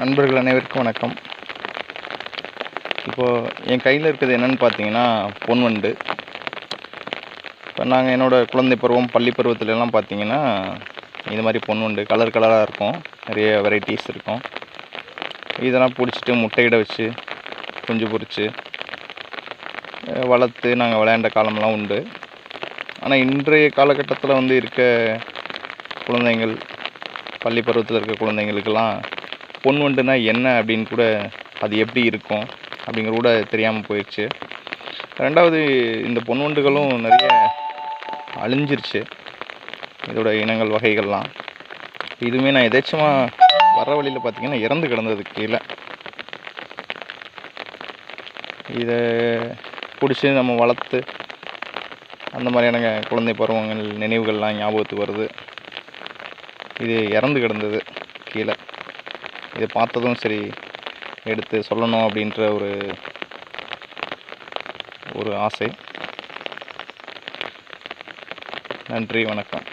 நண்பர்கள் அனைவருக்கும் வணக்கம். இப்போது என் கையில் இருக்கிறது என்னென்னு பார்த்தீங்கன்னா பொன் வண்டு. இப்போ நாங்கள் என்னோடய குழந்தை பருவம் பள்ளி பருவத்துலலாம் பார்த்தீங்கன்னா இது மாதிரி பொன் வண்டு கலர் கலராக இருக்கும். நிறைய வெரைட்டிஸ் இருக்கும். இதெல்லாம் பிடிச்சிட்டு முட்டையிட வச்சு குஞ்சு பொரித்து வளர்த்து நாங்கள் விளையாண்ட காலம்லாம் உண்டு. ஆனால் இன்றைய காலகட்டத்தில் வந்து இருக்க குழந்தைங்கள் பள்ளி பருவத்தில் இருக்க குழந்தைங்களுக்கெல்லாம் பொன்வண்டுனா என்ன அப்படின்னு கூட அது எப்படி இருக்கும் அப்படிங்கிற கூட தெரியாமல் போயிடுச்சு. ரெண்டாவது இந்த பொன்வண்டுகளும் நிறைய அழிஞ்சிருச்சு. இதோட இனங்கள் வகைகள்லாம். இதுவுமே நான் எதேச்சமாக வர வழியில் பார்த்திங்கன்னா இறந்து கிடந்தது கீழே. இதை பிடிச்சி நம்ம வளர்த்து அந்த மாதிரியான குழந்தை பருவங்கள் நினைவுகள்லாம் ஞாபகத்துக்கு வருது. இது இறந்து கிடந்தது கீழே. இதை பார்த்ததும் சரி எடுத்து சொல்லணும் அப்படின்ற ஒரு ஒரு ஆசை. நன்றி வணக்கம்.